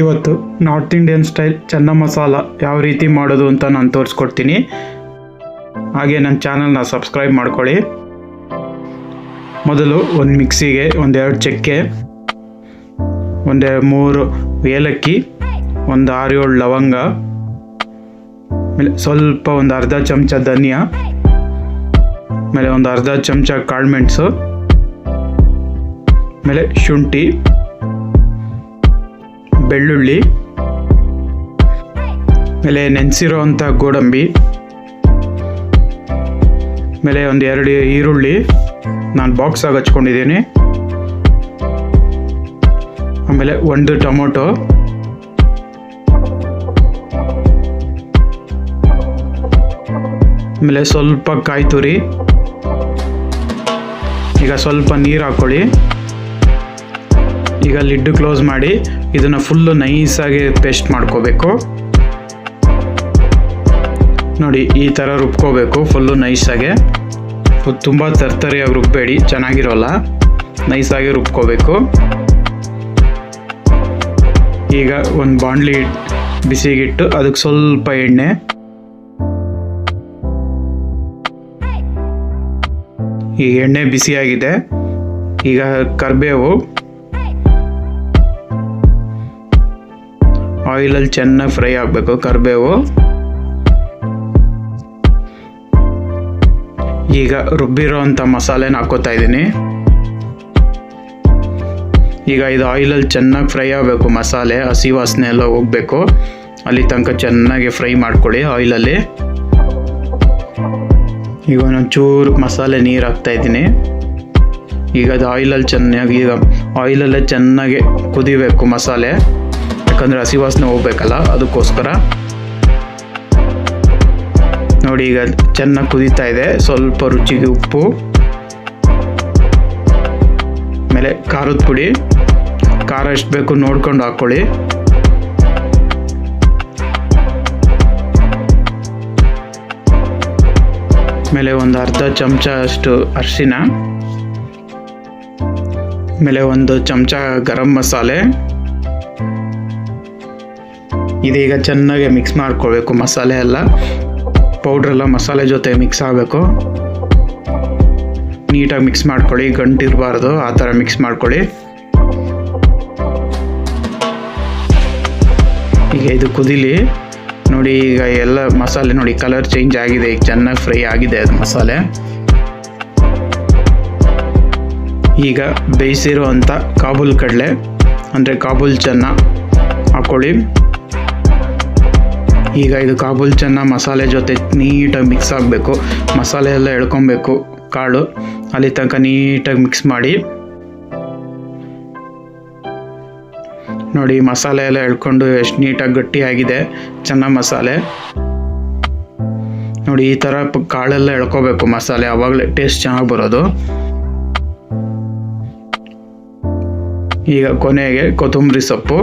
ಇವತ್ತು north Indian style ಚೆನ್ನ ಮಸಾಲ ಯಾವ ರೀತಿ ಮಾಡೋದು ಅಂತ ನಾನು ತೋರಿಸ್ಕೊಡ್ತೀನಿ. ಹಾಗೆ ನನ್ನ ಚಾನಲ್ನ ಸಬ್ಸ್ಕ್ರೈಬ್ ಮಾಡ್ಕೊಳ್ಳಿ. ಮೊದಲು ಒಂದು ಮಿಕ್ಸಿಗೆ ಒಂದೆರಡು ಚಕ್ಕೆ ಒಂದೆರಡು ಮೂರು ಏಲಕ್ಕಿ, ಒಂದು ಆರು ಏಳು ಲವಂಗ, ಆಮೇಲೆ ಸ್ವಲ್ಪ ಒಂದು ಅರ್ಧ ಚಮಚ ಧನಿಯಾ, ಆಮೇಲೆ ಒಂದು ಅರ್ಧ ಚಮಚ ಕಾಳುಮೆಣಸು ಆಮೇಲೆ ಶುಂಠಿ ಬೆಳ್ಳುಳ್ಳಿ. ಆಮೇಲೆ ನೆನೆಸಿರೋ ಅಂಥ ಗೋಡಂಬಿ. ಆಮೇಲೆ ಒಂದು ಎರಡು ಈರುಳ್ಳಿ. ನಾನು ಬಾಕ್ಸಾಗಿ ಹಚ್ಕೊಂಡಿದ್ದೀನಿ. ಆಮೇಲೆ ಒಂದು ಟೊಮೊಟೊ. ಆಮೇಲೆ ಸ್ವಲ್ಪ ಕಾಯಿ ತುರಿ ಈಗ ಸ್ವಲ್ಪ ನೀರು ಹಾಕ್ಕೊಳ್ಳಿ ಈಗ ಲಿಡ್ ಕ್ಲೋಸ್ ಮಾಡಿ ಇದನ್ನು ಫುಲ್ಲು ನೈಸಾಗಿ ಪೇಸ್ಟ್ ಮಾಡ್ಕೋಬೇಕು. ನೋಡಿ, ಈ ಥರ ರುಬ್ಕೋಬೇಕು ಫುಲ್ಲು ನೈಸಾಗೆ ತುಂಬ ತರ್ತರಿಯಾಗಿ ರುಬ್ಬೇಡಿ, ಚೆನ್ನಾಗಿರೋಲ್ಲ. ನೈಸಾಗಿ ರುಬ್ಕೋಬೇಕು. ಈಗ ಒಂದು ಬಾಂಡ್ಲಿ ಬಿಸಿಗಿಟ್ಟು ಅದಕ್ಕೆ ಸ್ವಲ್ಪ ಎಣ್ಣೆ. ಈಗ ಎಣ್ಣೆ ಬಿಸಿಯಾಗಿದೆ. ಈಗ ಕರಿಬೇವು. ಆಯಿಲಲ್ಲಿ ಚೆನ್ನಾಗಿ ಫ್ರೈ ಆಗಬೇಕು, ಕರಿಬೇವು. ಈಗ ರುಬ್ಬಿರೋ ಅಂಥ ಮಸಾಲೆನ ಹಾಕೋತಾ ಇದ್ದೀನಿ. ಈಗ ಇದು ಆಯಿಲಲ್ಲಿ ಚೆನ್ನಾಗಿ ಫ್ರೈ ಆಗಬೇಕು, ಮಸಾಲೆ, ಹಸಿ ವಾಸನೆ ಎಲ್ಲ ಹೋಗಬೇಕು. ಅಲ್ಲಿ ತನಕ ಚೆನ್ನಾಗಿ ಫ್ರೈ ಮಾಡ್ಕೊಳ್ಳಿ ಆಯಿಲಲ್ಲಿ. ಈಗ ಒಂಚೂರು ಮಸಾಲೆ ನೀರು ಹಾಕ್ತಾ ಇದ್ದೀನಿ. ಈಗ ಅದು ಆಯಿಲಲ್ಲಿ ಚೆನ್ನಾಗಿ, ಈಗ ಆಯಿಲಲ್ಲೇ ಚೆನ್ನಾಗಿ ಕುದಿಬೇಕು ಮಸಾಲೆ. ಯಾಕಂದರೆ ಹಸಿ ವಾಸನೆ ಹೋಗ್ಬೇಕಲ್ಲ, ಅದಕ್ಕೋಸ್ಕರ. ನೋಡಿ ಈಗ ಚೆನ್ನಾಗಿ ಕುದೀತಾ ಇದೆ, ಸ್ವಲ್ಪ ರುಚಿಗೆ ಉಪ್ಪು. ಆಮೇಲೆ ಖಾರದ ಪುಡಿ. ಖಾರ ಎಷ್ಟು ಬೇಕು ನೋಡ್ಕೊಂಡು ಹಾಕ್ಕೊಳ್ಳಿ ಆಮೇಲೆ ಒಂದು ಅರ್ಧ ಚಮಚ ಅಷ್ಟು ಅರಿಶಿನ. ಆಮೇಲೆ ಒಂದು ಚಮಚ ಗರಂ ಮಸಾಲೆ. ಇದೀಗ ಚೆನ್ನಾಗಿ ಮಿಕ್ಸ್ ಮಾಡ್ಕೊಳ್ಬೇಕು, ಮಸಾಲೆ ಎಲ್ಲ. ಪೌಡ್ರೆಲ್ಲ ಮಸಾಲೆ ಜೊತೆ ಮಿಕ್ಸ್ ಆಗಬೇಕು. ನೀಟಾಗಿ ಮಿಕ್ಸ್ ಮಾಡ್ಕೊಳ್ಳಿ, ಗಂಟಿರಬಾರ್ದು, ಆ ಥರ ಮಿಕ್ಸ್ ಮಾಡ್ಕೊಳ್ಳಿ. ಈಗ ಇದು ಕುದಿಲಿ. ನೋಡಿ, ಈಗ ಎಲ್ಲ ಮಸಾಲೆ ನೋಡಿ ಕಲರ್ ಚೇಂಜ್ ಆಗಿದೆ, ಈಗ ಚೆನ್ನಾಗಿ ಫ್ರೈ ಆಗಿದೆ ಅದು ಮಸಾಲೆ. ಈಗ ಬೇಯಿಸಿರುವಂಥ ಕಾಬೂಲ್ ಕಡಲೆ, ಅಂದರೆ ಕಾಬೂಲ್ ಚೆನ್ನ ಹಾಕ್ಕೊಳ್ಳಿ. ಈಗ ಇದು ಕಾಬೂಲ್ ಚೆನ್ನ ಮಸಾಲೆ ಜೊತೆ ನೀಟಾಗಿ ಮಿಕ್ಸ್ ಆಗಬೇಕು. ಮಸಾಲೆ ಎಲ್ಲ ಎಳ್ಕೊಬೇಕು ಕಾಳು. ಅಲ್ಲಿ ತನಕ ನೀಟಾಗಿ ಮಿಕ್ಸ್ ಮಾಡಿ. ನೋಡಿ, ಮಸಾಲೆ ಎಲ್ಲ ಎಳ್ಕೊಂಡು ಎಷ್ಟು ನೀಟಾಗಿ ಗಟ್ಟಿಯಾಗಿದೆ ಚೆನ್ನ ಮಸಾಲೆ. ನೋಡಿ, ಈ ಥರ ಕಾಳೆಲ್ಲ ಎಳ್ಕೊಬೇಕು ಮಸಾಲೆ. ಆವಾಗಲೇ ಟೇಸ್ಟ್ ಚೆನ್ನಾಗಿ ಬರೋದು. ಈಗ ಕೊನೆಗೆ ಕೊತ್ತಂಬರಿ ಸೊಪ್ಪು.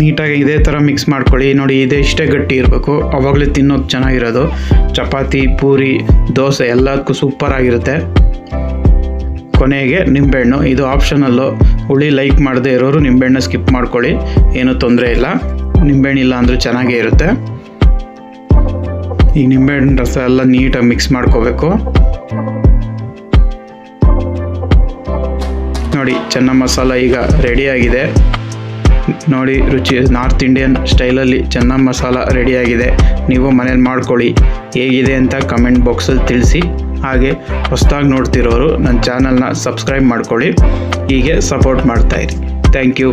ನೀಟಾಗಿ ಇದೇ ಥರ ಮಿಕ್ಸ್ ಮಾಡ್ಕೊಳ್ಳಿ. ನೋಡಿ, ಇದೇ ಇಷ್ಟೇ ಗಟ್ಟಿ ಇರಬೇಕು, ಅವಾಗಲೇ ತಿನ್ನೋದು ಚೆನ್ನಾಗಿರೋದು. ಚಪಾತಿ, ಪೂರಿ, ದೋಸೆ ಎಲ್ಲದಕ್ಕೂ ಸೂಪರ್ ಆಗಿರುತ್ತೆ. ಕೊನೆಗೆ ನಿಂಬೆಹಣ್ಣು. ಇದು ಆಪ್ಷನಲ್ಲು ಹುಳಿ ಲೈಕ್ ಮಾಡದೇ ಇರೋರು ನಿಂಬೆಹಣ್ಣು ಸ್ಕಿಪ್ ಮಾಡ್ಕೊಳ್ಳಿ. ಏನೂ ತೊಂದರೆ ಇಲ್ಲ. ನಿಂಬೆಹಣ್ಣು ಇಲ್ಲ ಅಂದರೂ ಚೆನ್ನಾಗೇ ಇರುತ್ತೆ. ಈಗ ನಿಂಬೆಹಣ್ಣು ರಸ ಎಲ್ಲ ನೀಟಾಗಿ ಮಿಕ್ಸ್ ಮಾಡ್ಕೋಬೇಕು. ನೋಡಿ, ಚೆನ್ನ ಮಸಾಲ ಈಗ ರೆಡಿಯಾಗಿದೆ ನೋಡಿ ರುಚಿ. ನಾರ್ತ್ ಇಂಡಿಯನ್ ಸ್ಟೈಲಲ್ಲಿ ಚೆನ್ನ ಮಸಾಲ ರೆಡಿಯಾಗಿದೆ. ನೀವು ಮನೇಲಿ ಮಾಡ್ಕೊಳ್ಳಿ. ಹೇಗಿದೆ ಅಂತ ಕಮೆಂಟ್ ಬಾಕ್ಸಲ್ಲಿ ತಿಳಿಸಿ. ಹಾಗೆ ಹೊಸದಾಗಿ ನೋಡ್ತಿರೋರು ನನ್ನ ಚಾನಲ್ನ ಸಬ್ಸ್ಕ್ರೈಬ್ ಮಾಡ್ಕೊಳ್ಳಿ. ಹೀಗೆ ಸಪೋರ್ಟ್ ಮಾಡ್ತಾಯಿರಿ ಥ್ಯಾಂಕ್ ಯು.